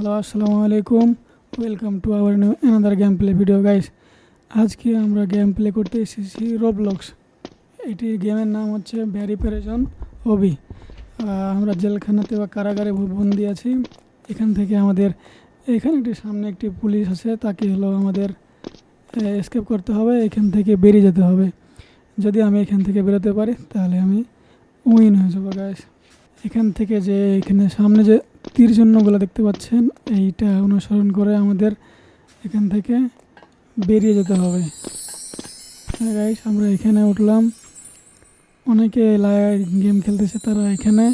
Hello, আসসালামু আলাইকুম। Welcome to our new another game play video guys আজকে আমরা গেম প্লে করতে এসেছি রোবলক্স এটি গেমের নাম হচ্ছে ভ্যারিপেরেশন হবি আমরা জেলখানাতে বা কারাগারে বন্দি আছি। এখান থেকে আমাদের এখানে একটি সামনে একটি পুলিশ আছে, তাকে হলো আমাদের এসকেপ করতে হবে। এখান থেকে বেরিয়ে যেতে হবে। যদি আমি এখান থেকে বেরোতে পারি, তাহলে আমি উইন হয়ে যাব গাইস এখান থেকে যে এখানে সামনে যে তীর চিহ্নগুলো দেখতে পাচ্ছেন, এইটা অনুসরণ করে আমাদের এখান থেকে বেরিয়ে যেতে হবে। গাইস আমরা এখানে উঠলাম। অনেকে গেম খেলতেছে, তারা এখানে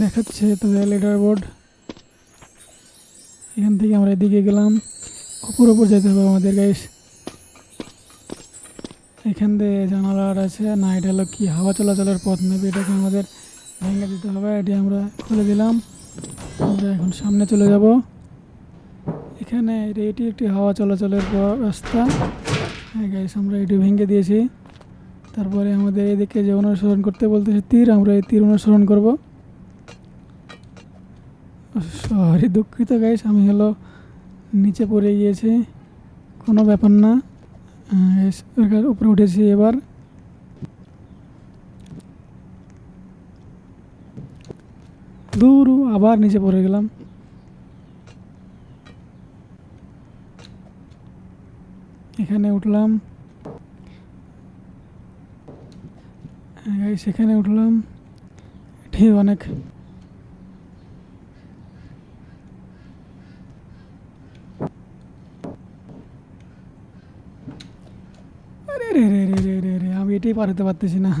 দেখাচ্ছে তাদের লিডার বোর্ড এখান থেকে আমরা এদিকে গেলাম। উপর উপর যেতে হবে আমাদের গাইস এখান দিয়ে জানালার আছে, না, এটা হলো কি হাওয়া চলাচলের পথ নেবে এটাকে আমাদের ভেঙে দিতে হবে। এটি আমরা খুলে দিলাম। আমরা এখন সামনে চলে যাব। এখানে এটি- একটি হাওয়া চলাচলের রাস্তা। হ্যাঁ গাইস আমরা এটি ভেঙে দিয়েছি। তারপরে আমাদের এদিকে যে অনুসরণ করতে বলতেছে তীর আমরা এই তীর অনুসরণ করব। সরি দুঃখিত গাইস আমি হলো নিচে পড়ে গিয়েছি। কোনো ব্যাপার না। আহ, উপরে উঠেছি এবার। দূর আবার নিচে পড়ে গেলাম। এখানে উঠলাম। সেখানে উঠলাম। ঠিক অনেক। আরে রে রে রে রে রে, আমি এটাই পার হতে পারতেছি না।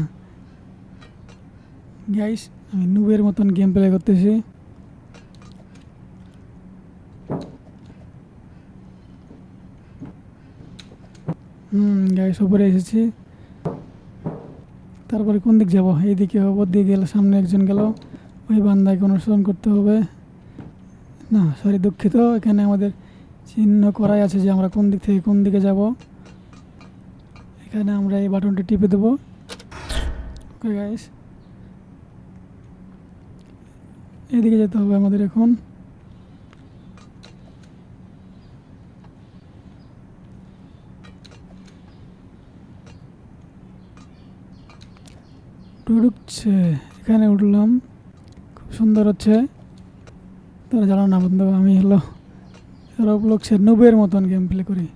গাইস আমি নুবের মতন গেম প্লে করতেছি। হুম গাইস উপরে এসেছি। তারপরে কোন দিক যাব? এইদিকে ওপর দিয়ে গেলে সামনে একজন গেল। ওই বান্দাকে অনুসরণ করতে হবে। না সরি দুঃখিত। এখানে আমাদের চিহ্ন করাই আছে যে আমরা কোন দিক থেকে কোন দিকে যাব। এখানে আমরা এই বাটনটি টিপে দেবো। ওকে গাইস এদিকে যেতে হবে আমাদের এখন। ঢুকছে, এখানে উঠলাম। খুব সুন্দর হচ্ছে। তারা জানো না, বন্ধু, আমি হলো রবলক্সের নুবের মতন গেম প্লে করি।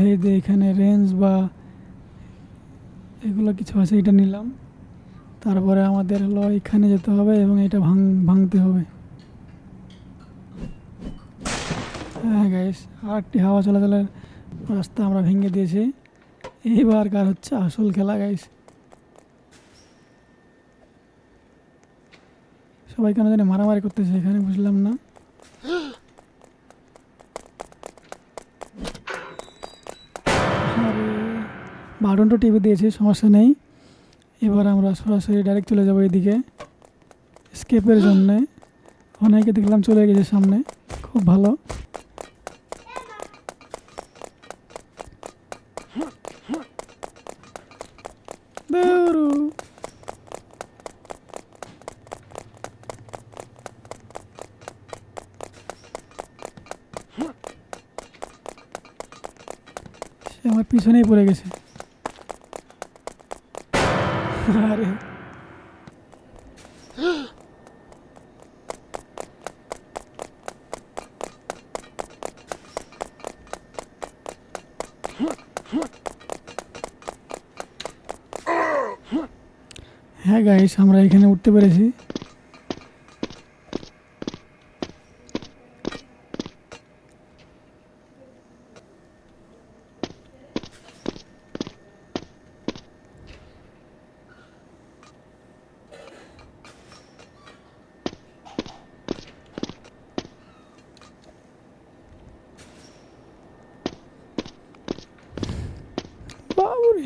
এই যে এখানে রেঞ্জ বা এগুলো কিছু আছে, এটা নিলাম। তারপরে আমাদের হলো এখানে যেতে হবে এবং এটা ভাঙ, ভাঙতে হবে। হ্যাঁ গাইস আরেকটি হাওয়া চলাচলের রাস্তা আমরা ভেঙে দিয়েছি। এইবার কার হচ্ছে আসল খেলা গাইস সবাই কেন জানি মারামারি করতেছে, এখানে বুঝলাম না। বাটনটা টিপে দিয়েছি, সমস্যা নেই। এবার আমরা সরাসরি ডাইরেক্ট চলে যাব এদিকে। স্কেপের জন্যে। অনেকে দেখলাম চলে গেছে সামনে। খুব ভালো। সে আমার পিছনেই পড়ে গেছে। আরে হ্যাঁ গাইস আমরা এখানে উঠতে পেরেছি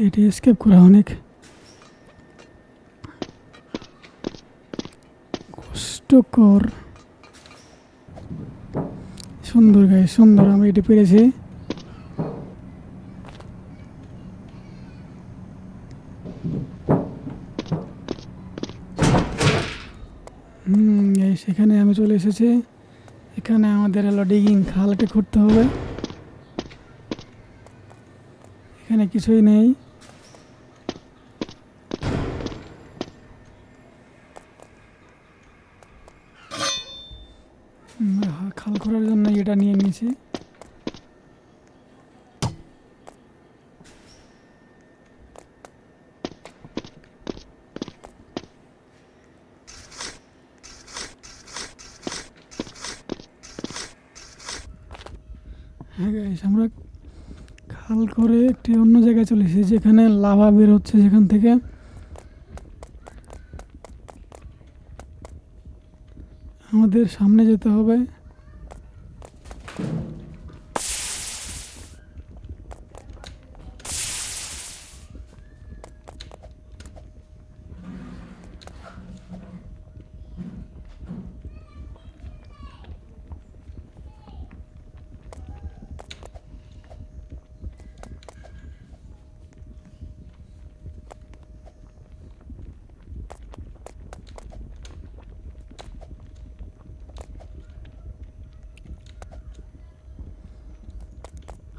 এটি স্কেপ করা অনেক কষ্টকর। সুন্দর গায়ে সুন্দর আমি এটি পেরেছি। হুম সেখানে আমি চলে এসেছি। এখানে আমাদের হলো ডিগিং খালকে করতে হবে। এখানে কিছুই নেই হুম, হা- খাল এটা নিয়ে নিয়েছি। হ্যাঁ আমরা খাল করে একটি অন্য জায়গায় চলে এসেছি, যেখানে লাভা বের হচ্ছে যেখান থেকে। আমাদের সামনে যেতে হবে।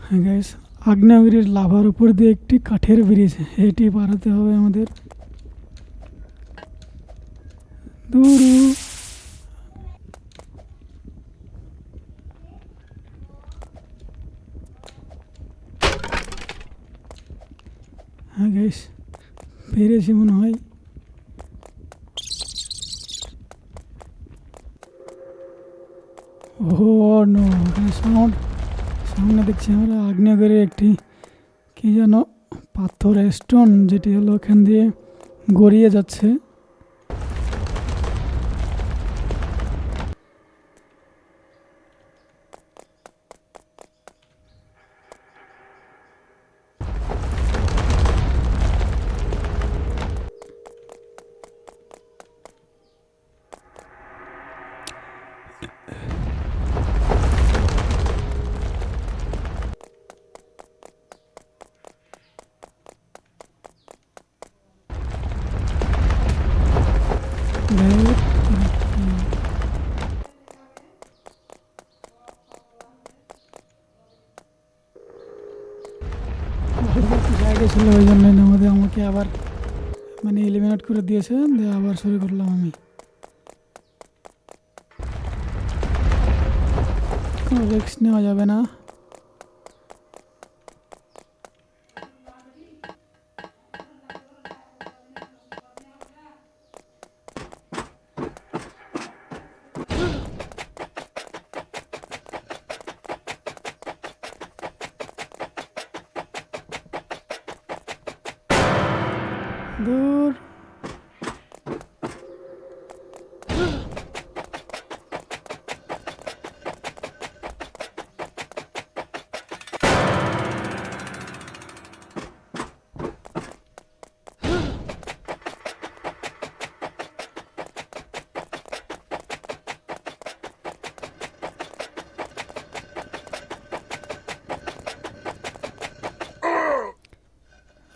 হ্যাঁ গাইস আগ্নেয়গিরির লাভার উপর দিয়ে একটি কাঠের ব্রিজ এটি পারাতে হবে আমাদের দূর হ্যাঁ গাইস পেরেছি মনে হয় ও নো এখানে সাউন্ড সামনে দেখছি আমরা আগ্নেয়গিরির একটি, কি যেন পাথর স্টোন যেটি হলো এখান দিয়ে গড়িয়ে যাচ্ছে। ধ্যাৎ, জায়গা ছিল ওই জন্যই না আমাদের আমাকে আবার মানে এলিমিনেট করে দিয়েছে দিয়ে আবার শুরু করলাম আমি কোনো রিস্ক নেওয়া যাবে না দূর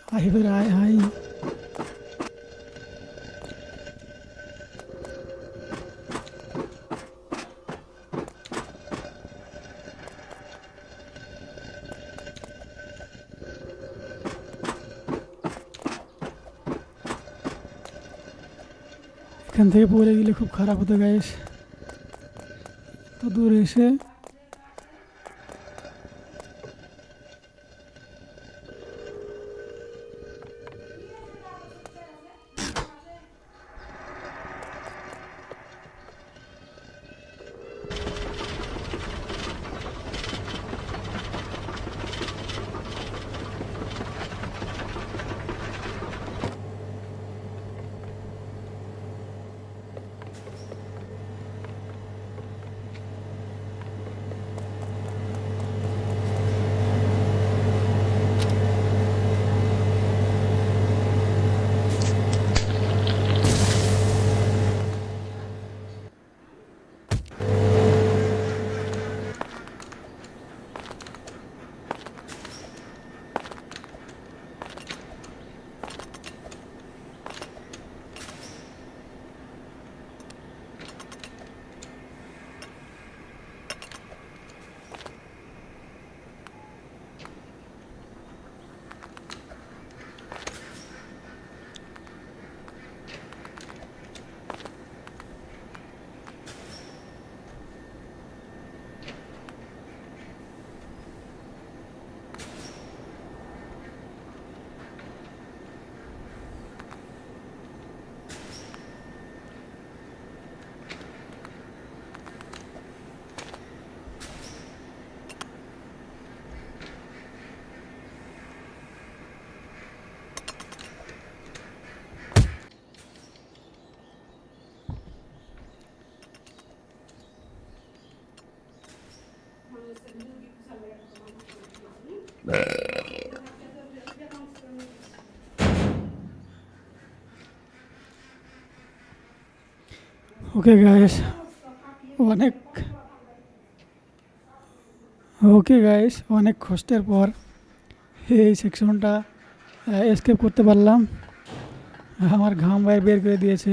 আয় এবার আয় এখান থেকে পড়ে গেলে খুব খারাপ হতো গায়েস তো দূরে এসে ওকে গাইস অনেক। ওকে গাইস অনেক কষ্টের পর এই সেকশনটা এসকেপ করতে পারলাম। আমার ঘাম বাইর বের করে দিয়েছে।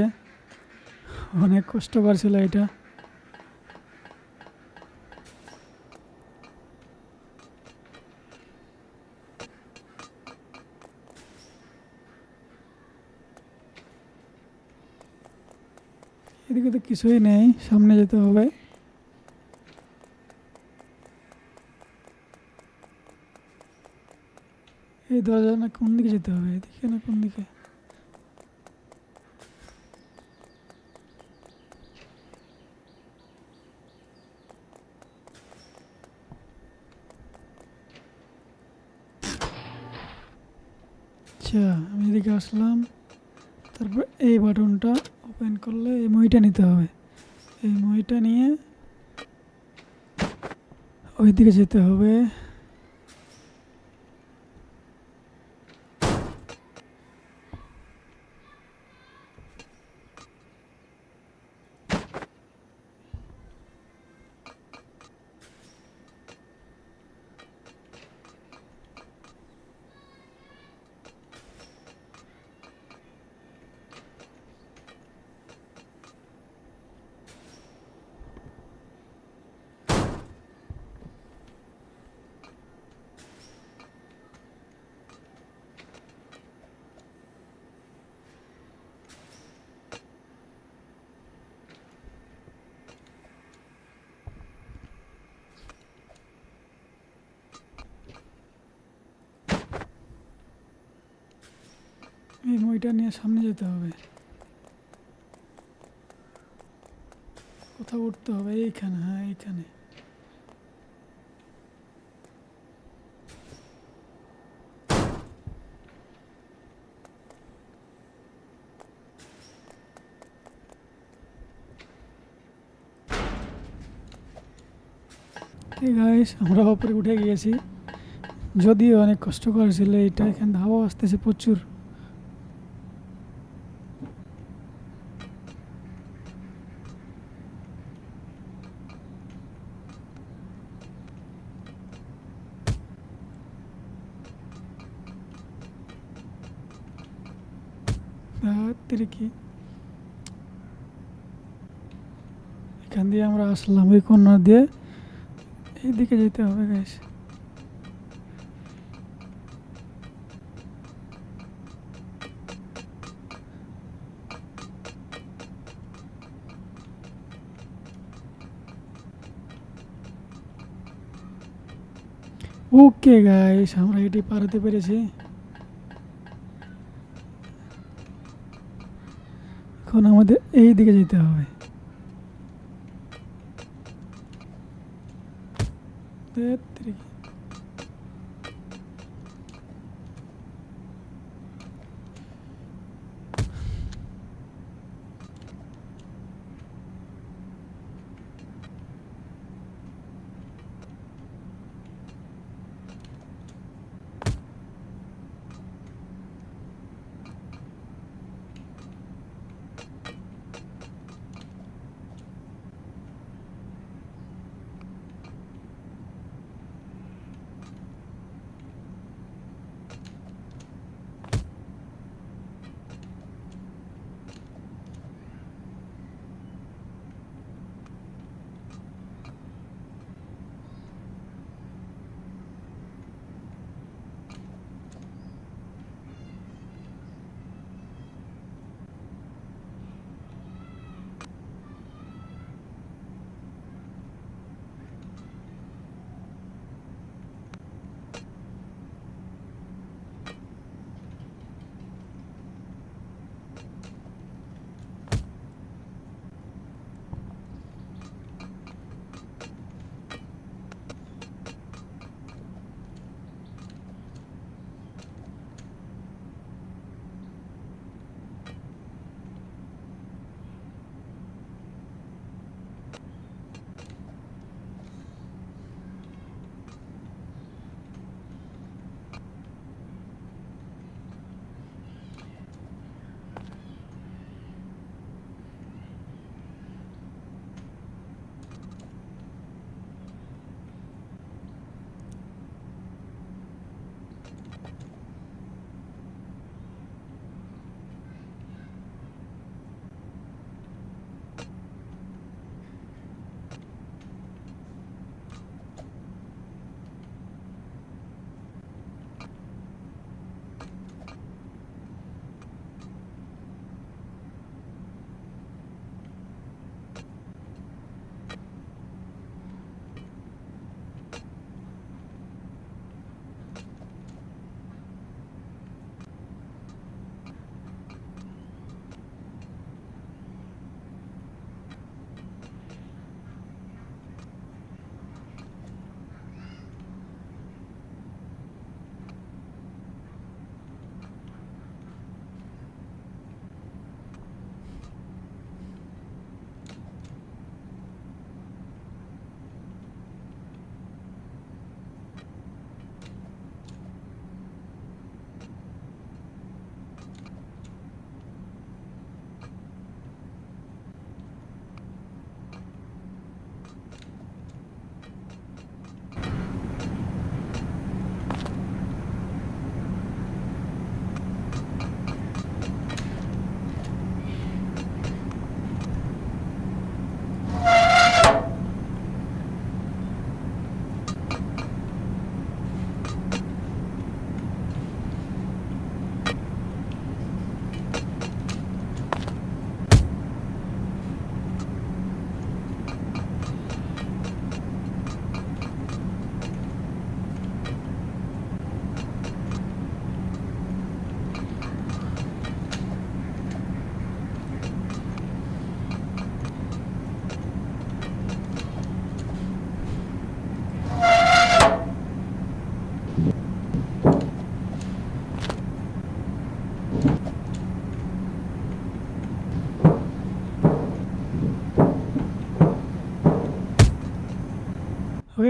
অনেক কষ্টকর ছিল এটা। এদিকে তো কিছুই নেই, সামনে যেতে হবে। এই দরজা না কোন দিকে যেতে হবে? এদিকে না কোন দিকে? আচ্ছা আমি এদিকে আসলাম। তারপর এই বাটনটা ওপেন করলে এই মইটা নিতে হবে। এই মইটা নিয়ে ওই দিকে যেতে হবে। এই মইটা নিয়ে সামনে যেতে হবে। কোথাও উঠতে হবে, এইখানে হ্যাঁ এইখানে। গাইস আমরা ওপরে উঠে গিয়েছি। যদিও অনেক কষ্টকর ছিল এটা এখানে হাওয়া আসতেছে প্রচুর তাড়াতাড়ি কি এখান দিয়ে আমরা আসলাম ওই কর্নার দিয়ে। এইদিকে যেতে হবে গাইস ওকে গাইস আমরা এটি পার হতে পেরেছি। এখন আমাদের এই দিকে যেতে হবে। it.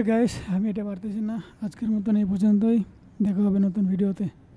গাইস আমি এটা পারতেছি না। আজকের মতন এই পর্যন্তই। দেখা হবে নতুন ভিডিওতে